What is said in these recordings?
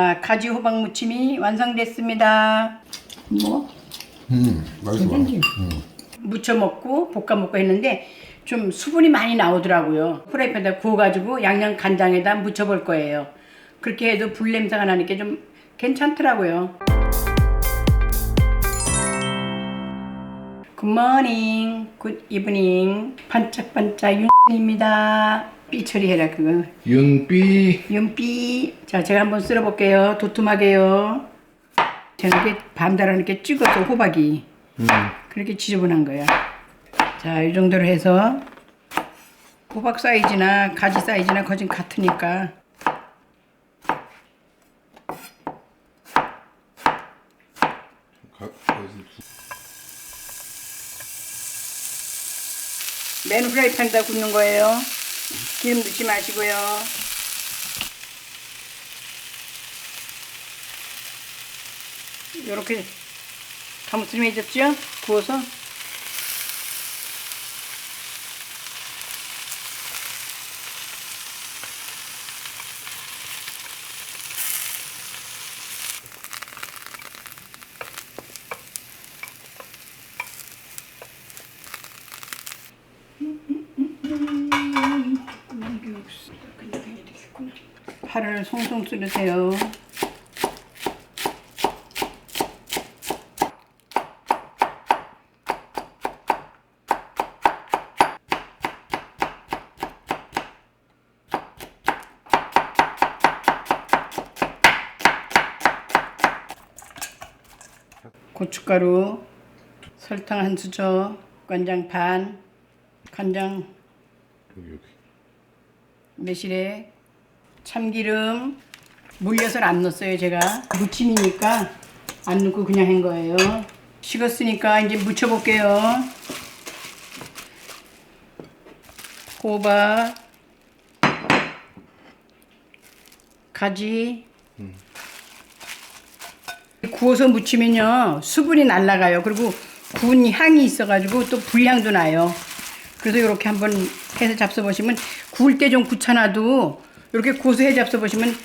아, 가지 호박 무침이 완성됐습니다. 뭐 음, 맛있어. 괜찮지? 무쳐 먹고 볶아 먹고 했는데 좀 수분이 많이 나오더라고요. 프라이팬에다 구워가지고 양념 간장에다 무쳐 볼 거예요. 그렇게 해도 불 냄새가 나니까 좀 괜찮더라고요. 굿모닝, 굿 이브닝, 반짝반짝 윤입니다. 삐 처리해라 그거. 윤삐. 윤삐. 자, 제가 한번 쓸어 볼게요. 도톰하게요. 제가 이렇게 반달아 이렇게 찍어서 호박이 음. 그렇게 지저분한 거야. 자, 이 정도로 해서 호박 사이즈나 가지 사이즈나 거진 같으니까 맨 후라이팬에다 굽는 거예요. 기름 넣지 마시고요. 이렇게 가무스름해졌죠? 구워서 파를 송송 썰으세요. 고춧가루, 설탕 한 수저, 간장 반, 간장. 매실에 참기름 물엿을 안 넣었어요 제가. 무침이니까 안 넣고 그냥 한 거예요. 식었으니까 이제 무쳐 볼게요. 호박 가지. 구워서 무치면요 수분이 날아가요. 그리고 구운 향이 있어가지고 또 불향도 나요. 그래서 이렇게 한번 해서 잡숴 보시면 구울 때 좀 굳혀놔도 이렇게 구워서 해 잡숴 보시면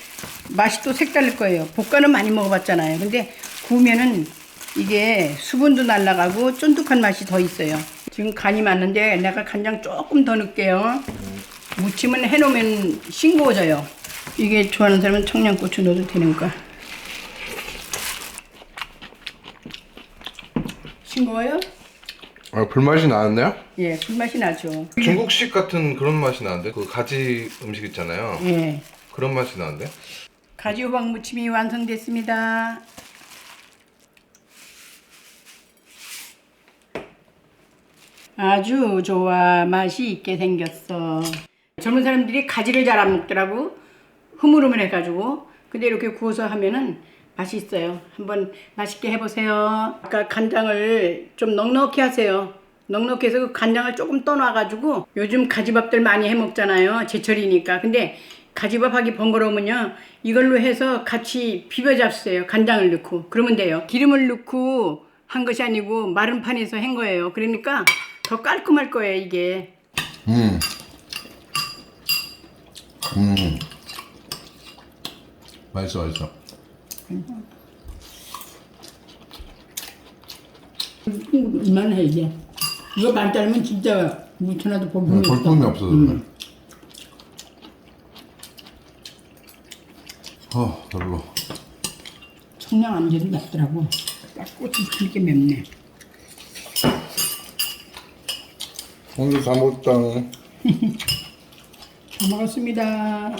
맛이 또 색다를 거예요. 볶아는 많이 먹어봤잖아요. 근데 구우면은 이게 수분도 날아가고 쫀득한 맛이 더 있어요. 지금 간이 맞는데 내가 간장 조금 더 넣을게요. 무침은 해놓으면 싱거워져요. 이게 좋아하는 사람은 청양고추 넣어도 되니까 싱거워요? 아, 불맛이 나는데요? 예, 불맛이 나죠. 중국식 같은 그런 맛이 나는데 그 가지 음식 있잖아요. 예. 그런 맛이 나는데. 가지 호박 무침이 완성됐습니다. 아주 좋아. 맛이 있게 생겼어. 젊은 사람들이 가지를 잘 안 먹더라고. 흐물흐물해가지고. 근데 이렇게 구워서 하면은 맛이 있어요. 한번 맛있게 해보세요. 아까 간장을 좀 넉넉히 하세요. 넉넉히 해서 그 간장을 조금 떠놔가지고 요즘 가지밥들 많이 해 먹잖아요. 제철이니까. 근데 가지밥 하기 번거로우면요. 이걸로 해서 같이 비벼 잡수세요. 간장을 넣고. 그러면 돼요. 기름을 넣고 한 것이 아니고 마른 판에서 한 거예요. 그러니까 더 깔끔할 거예요, 이게. 음. 음. 맛있어 맛있어. 이만해, 이제. 이거 만짜리면 진짜 무쳐놔도 볼품이 없어. 볼품이 없어서 그래. 어 별로. 청량 안 재도 맵더라고. 딱 꽃이 그렇게 맵네. 오늘 다 먹었다. 잘 먹었습니다.